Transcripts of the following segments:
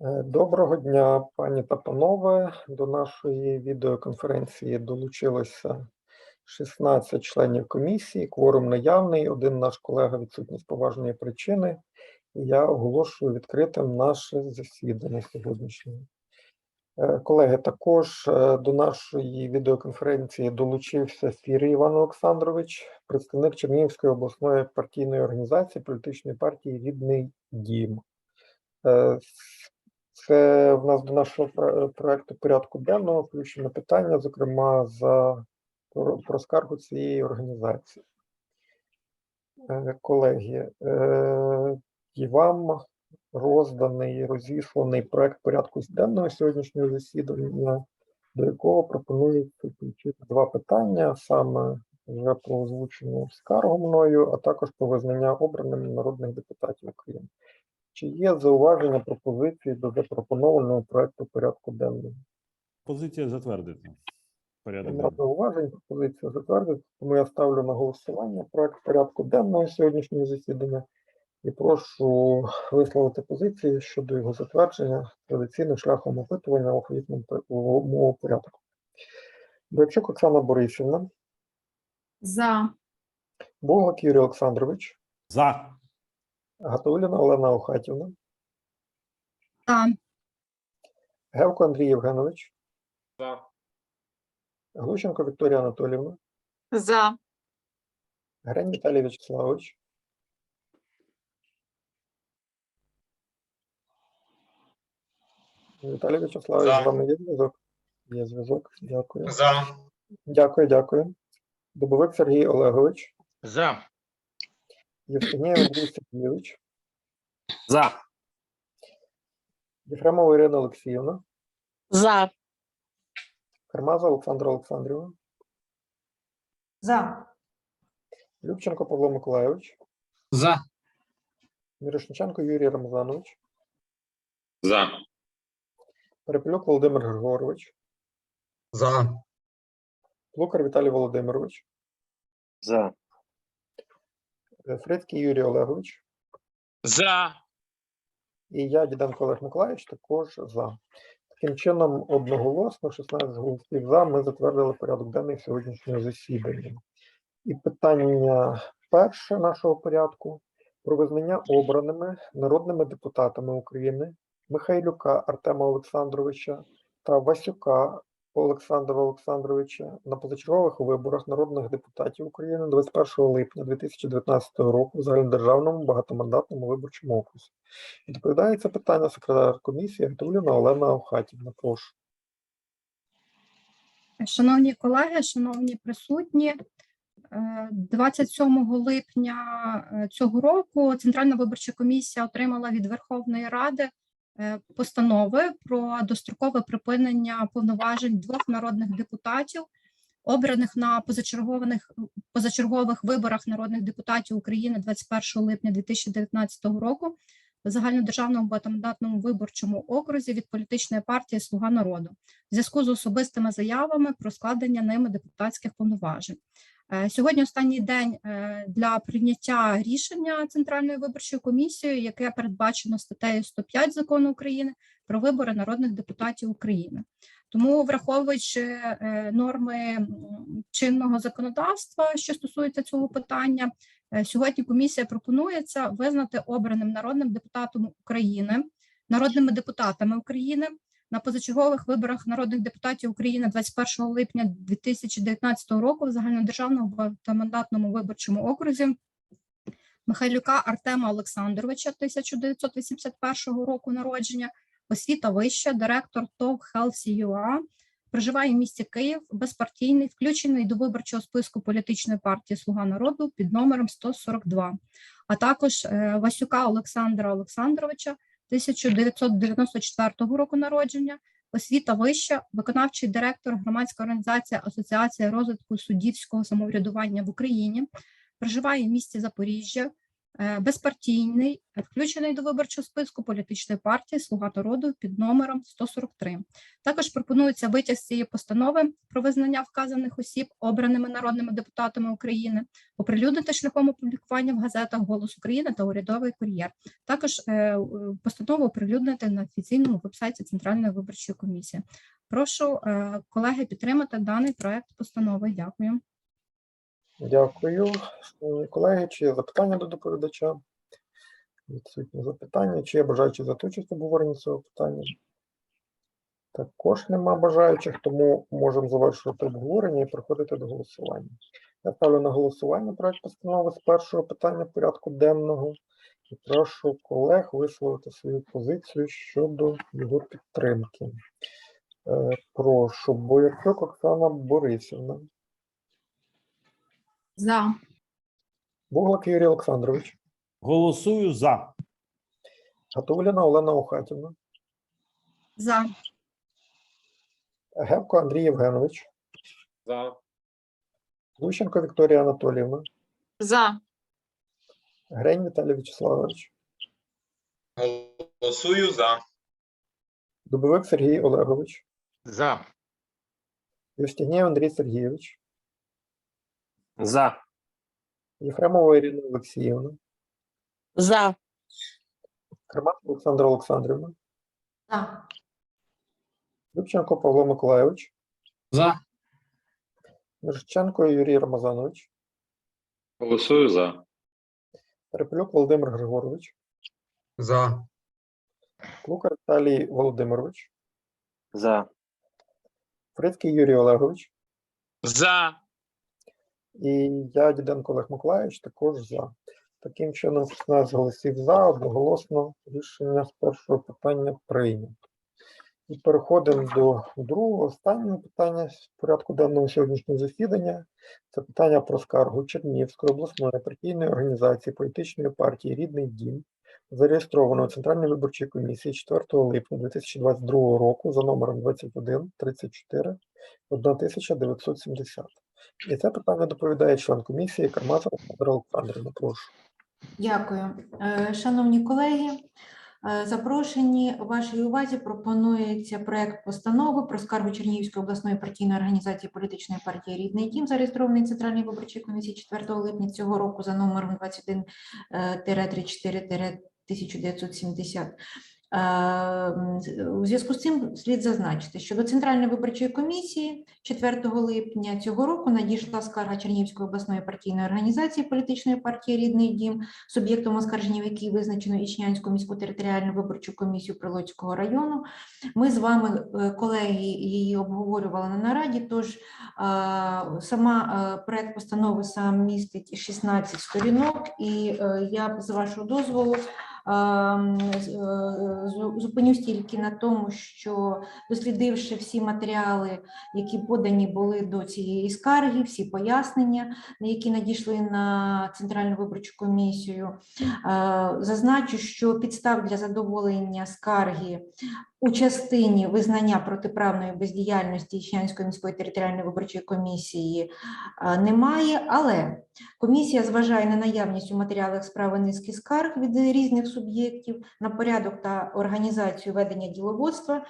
Е, Доброго дня, пані та панове. До нашої відеоконференції долучилося 16 членів комісії. Кворум наявний. Один наш колега відсутній з поважної причини. Я оголошую відкритим наше засідання сьогоднішнє. Е, Колеги, також е, до нашої відеоконференції долучився Фірій Іван Олександрович, представник Чернігівської обласної партійної організації політичної партії Рідний Дім. Це в нас до нашого проекту порядку денного включено питання, зокрема, за про, скаргу цієї організації. Е, Колеги, е, і вам розданий розісланий проект порядку денного сьогоднішнього засідання, до якого пропонується включити два питання, саме вже про озвучену скаргу мною, а також про визнання обраними народних депутатів України. Чи є зауваження пропозиції до запропонованого проекту порядку денного? Позиція затвердити. Порядок Нема денний. зауважень, пропозиція затвердити, тому я ставлю на голосування проект порядку денного сьогоднішнього засідання і прошу висловити позиції щодо його затвердження традиційним шляхом опитування в умову порядку. Бойчук Оксана Борисівна, За. Буглак Юрій Олександрович, За. Гатуліна Олена Охатівна, За. Гевко Андрій Євгенович, За. Глущенко Вікторія Анатоліївна, За. Грень Віталій Вячеславович, Віталій Вячеславович, з вами є зв'язок? Є зв'язок, дякую. За. Дякую, дякую. Дубовик Сергій Олегович, За. Євгеній Андрій Сергійович, За. Єфремова Ірина Олексіївна, За. Кармаза Олександра Олександрівна, За. Любченко Павло Миколайович, За. Мірошниченко Юрій Рамазанович, За. Перепелюк Володимир Григорович, За. Плукар Віталій Володимирович, За. Е, Фрицький Юрій Олегович, За. і я, Діденко Олег Миколаївич, також за. Таким чином, одноголосно, 16 голосів за, ми затвердили порядок денний сьогоднішнього засідання. І питання перше нашого порядку про визнання обраними народними депутатами України Михайлюка Артема Олександровича та Васюка Олександра Олександровича на позачергових виборах народних депутатів України 21 липня 2019 року в загальнодержавному багатомандатному виборчому окрузі. Відповідає це питання секретар комісії Гатуліна Олена Охатівна. Прошу. Шановні колеги, шановні присутні, е, 27 липня е, цього року Центральна виборча комісія отримала від Верховної Ради е, постанови про дострокове припинення повноважень двох народних депутатів, обраних на позачергових, позачергових виборах народних депутатів України 21 липня 2019 року в загальнодержавному багатомандатному виборчому окрузі від політичної партії Слуга народу в зв'язку з особистими заявами про складення ними депутатських повноважень. Е, Сьогодні останній день е, для прийняття рішення Центральною виборчою комісією, яке передбачено статтею 105 закону України про вибори народних депутатів України. Тому, враховуючи е, норми чинного законодавства, що стосується цього питання, сьогодні комісія пропонується визнати обраним народним депутатом України, народними депутатами України на позачергових виборах народних депутатів України 21 липня 2019 року в загальнодержавному багатомандатному виборчому окрузі Михайлюка Артема Олександровича 1981 року народження, освіта вища, директор ТОВ Healthy.ua, проживає в місті Київ, безпартійний, включений до виборчого списку політичної партії Слуга народу під номером 142, а також е, Васюка Олександра Олександровича 1994 року народження, освіта вища, виконавчий директор громадської організації Асоціація розвитку суддівського самоврядування в Україні, проживає в місті Запоріжжя, безпартійний, е, включений до виборчого списку політичної партії Слуга народу під номером 143. Також пропонується витяг з цієї постанови про визнання вказаних осіб обраними народними депутатами України, оприлюднити шляхом опублікування в газетах Голос України та Урядовий кур'єр. Також е, постанову оприлюднити на офіційному вебсайті Центральної виборчої комісії. Прошу е, колеги підтримати даний проект постанови. Дякую. Дякую. Шановні колеги, чи є запитання до доповідача? Відсутні запитання. Чи є бажаючі взяти участь в обговоренні цього питання? Також нема бажаючих, тому можемо завершувати обговорення і переходити до голосування. Я ставлю на голосування проект постанови з першого питання порядку денного і прошу колег висловити свою позицію щодо його підтримки. Е, Прошу, Боярчук Оксана Борисівна. За. Буглак Юрій Олександрович, Голосую за. Гатуліна Олена Охатівна, За. Гевко Андрій Євгенович, За. Лущенко Вікторія Анатоліївна, За. Грень Віталій Вячеславович, Голосую за. Дубовик Сергій Олегович, За. Євстігнєв Андрій Сергійович, За. Єфремова Ірина Олексіївна, За. Карман Олександра Олександрівна, За. Любченко Павло Миколайович, За. Мірошченко Юрій Рамазанович, Голосую за. Перепелюк Володимир Григорович, За. Лука Віталій Володимирович, За. Фрицький Юрій Олегович За. І я, Діденко Олег Миколайович, також за. Таким чином, 16 голосів за, одноголосно рішення з першого питання прийнято. І переходимо до другого, останнього питання з порядку денного сьогоднішнього засідання. Це питання про скаргу Чернігівської обласної партійної організації політичної партії Рідний дім, зареєстрованої Центральною виборчою комісією 4 липня 2022 року за номером 21 34 1970. І це питання доповідає член комісії Кармаза Олександра Олександрівна. Прошу. Дякую. Е, Шановні колеги, е, запрошені вашій увазі пропонується проект постанови про скаргу Чернігівської обласної партійної організації політичної партії Рідний дім, зареєстрований Центральній виборчій комісії 4 липня цього року за номером 21-34-1970. Е, м, з- У зв'язку з цим слід зазначити, що до Центральної виборчої комісії 4 липня цього року надійшла скарга Чернігівської обласної партійної організації політичної партії Рідний дім, суб'єктом оскарження, в якій визначено Ічнянську міську територіальну виборчу комісію Прилуцького району. Ми з вами, е, колеги, її обговорювали на нараді. Тож е, сама е, проект постанови сам містить 16 сторінок, і е, я з вашого дозволу. Ем, е, Зупинюсь тільки на тому, що дослідивши всі матеріали, які подані були до цієї скарги, всі пояснення, які надійшли на Центральну виборчу комісію, е, зазначу, що підстав для задоволення скарги у частині визнання протиправної бездіяльності Ічнянської міської територіальної виборчої комісії е, немає, але комісія зважає на наявність у матеріалах справи низки скарг від різних суб'єктів на порядок та організацію ведення діловодства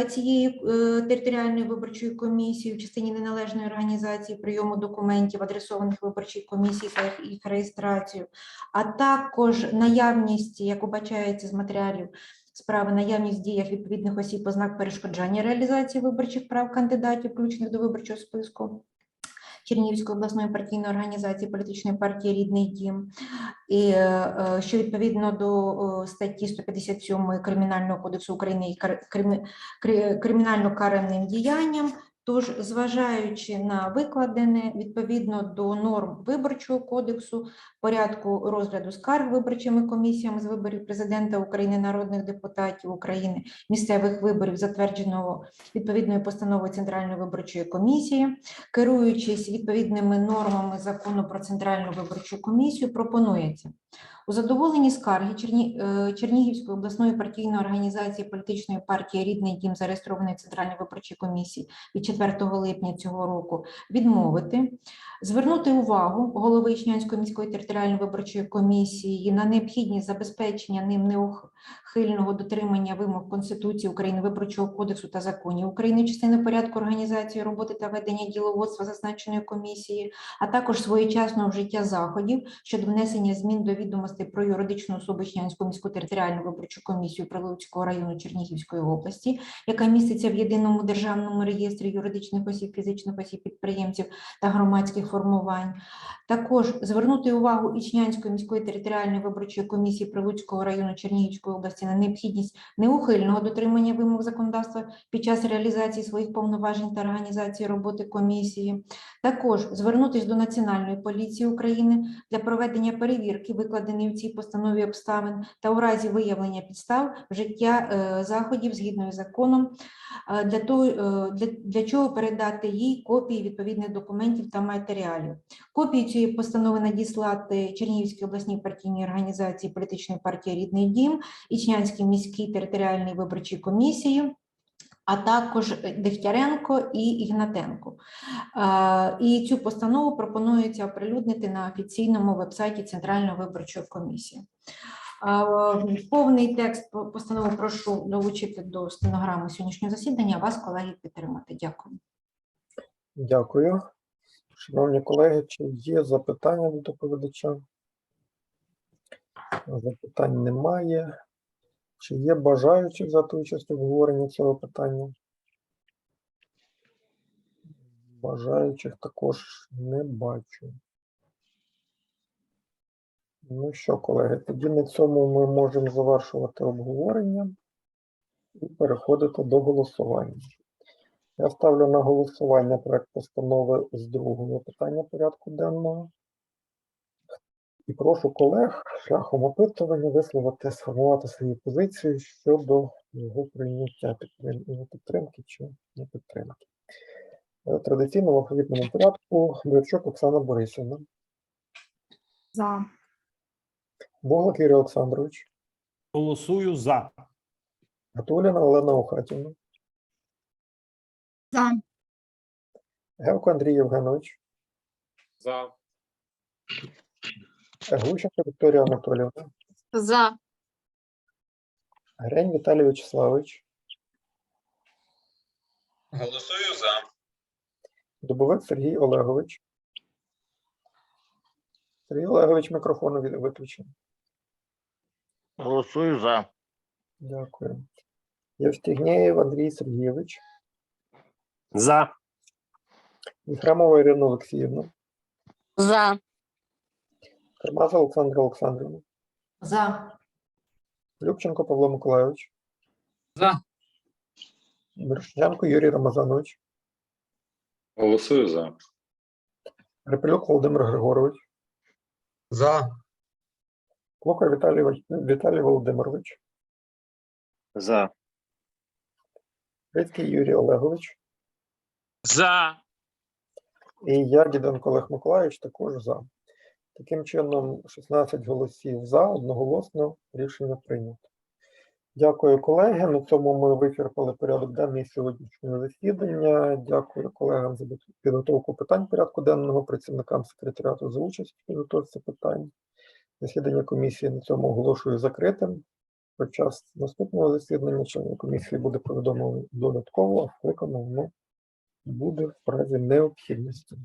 е, цієї е, територіальної виборчої комісії в частині неналежної організації прийому документів, адресованих виборчій комісії та їх- реєстрацію, а також наявність, як убачається з матеріалів справи, наявність в діях відповідних осіб ознак перешкоджання реалізації виборчих прав кандидатів, включених до виборчого списку. Чернігівської обласної партійної організації політичної партії Рідний дім, і е, е, що відповідно до статті 157 Кримінального кодексу України і кримінально караним діянням. Тож, зважаючи на викладене відповідно до норм виборчого кодексу, порядку розгляду скарг виборчими комісіями з виборів президента України, народних депутатів України, місцевих виборів, затвердженого відповідною постановою Центральної виборчої комісії, керуючись відповідними нормами закону про центральну виборчу комісію, пропонується У задоволенні скарги Черні... е, Чернігівської обласної партійної організації політичної партії Рідний дім, зареєстрованої Центральної виборчої комісії від 4 липня цього року, відмовити, звернути увагу голови Ічнянської міської територіальної виборчої комісії на необхідність забезпечення ним неухильного дотримання вимог Конституції України, Виборчого кодексу та законів України, частини порядку організації роботи та ведення діловодства зазначеної комісії, а також своєчасного вжиття заходів щодо внесення змін до відомостей про юридичну особу Ічнянську міську територіальну виборчу комісію Прилуцького району Чернігівської області, яка міститься в єдиному державному реєстрі юридичних осіб, фізичних осіб, підприємців та громадських формувань. Також звернути увагу Ічнянської міської територіальної виборчої комісії Прилуцького району Чернігівської області на необхідність неухильного дотримання вимог законодавства під час реалізації своїх повноважень та організації роботи комісії. Також звернутися до Національної поліції України для проведення перевірки, викладеної в цій постанові обставин, та у разі виявлення підстав вжиття е, заходів згідно із законом, е, для, того, е, для, для чого передати їй копії відповідних документів та матеріалів. Копії цієї постанови надіслати Чернігівській обласній партійній організації політичної партії Рідний дім, Ічнянській міській територіальній виборчій комісії. А також Дегтяренко і Ігнатенко. Е, І цю постанову пропонується оприлюднити на офіційному вебсайті Центральної виборчої комісії. Е, Повний текст постанови прошу долучити до стенограми сьогоднішнього засідання. Вас, колеги, підтримати. Дякую. Дякую. Шановні колеги, чи є запитання до доповідача? Запитань немає. Чи є бажаючі взяти участь у обговоренні цього питання? Бажаючих також не бачу. Ну що, колеги, тоді на цьому ми можемо завершувати обговорення і переходити до голосування. Я ставлю на голосування проект постанови з другого питання порядку денного. І прошу колег шляхом опитування висловити, сформувати свою позицію щодо його прийняття підтрим- підтримки чи не підтримки. Е, Традиційно в алфавітному порядку Бойчук Оксана Борисівна, За. Боглак Юрій Олександрович, Голосую за. Гатуліна Олена Охатівна, За. Гевко Андрій Євгенович, За. Глущенко Вікторія Анатоліївна, За. Грень Віталій Вячеславович, Голосую за. Дубовик Сергій Олегович. Сергій Олегович, мікрофон від- виключений. Голосую за. Дякую. Євстігнєєв Андрій Сергійович, За. Єфремова Ірина Олексіївна, За. Кармаза Олександра Олександрівна, За. Любченко Павло Миколайович, За. Мирошниченко Юрій Рамазанович, Голосую за. Грипелюк Володимир Григорович, За. Клока Віталій, Віталій Володимирович, За. Грицький Юрій Олегович, За. і я, Діденко Олег Миколайович, також за. Таким чином, 16 голосів за, одноголосно рішення прийнято. Дякую, колеги. На цьому ми вичерпали порядок денний сьогоднішнього засідання. Дякую колегам за підготовку питань порядку денного, працівникам секретаріату за участь у підготовці питань. Засідання комісії на цьому оголошую закритим. Про час наступного засідання членів комісії буде повідомлено додатково, а виконано воно буде в разі необхідності.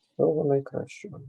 Всього найкращого.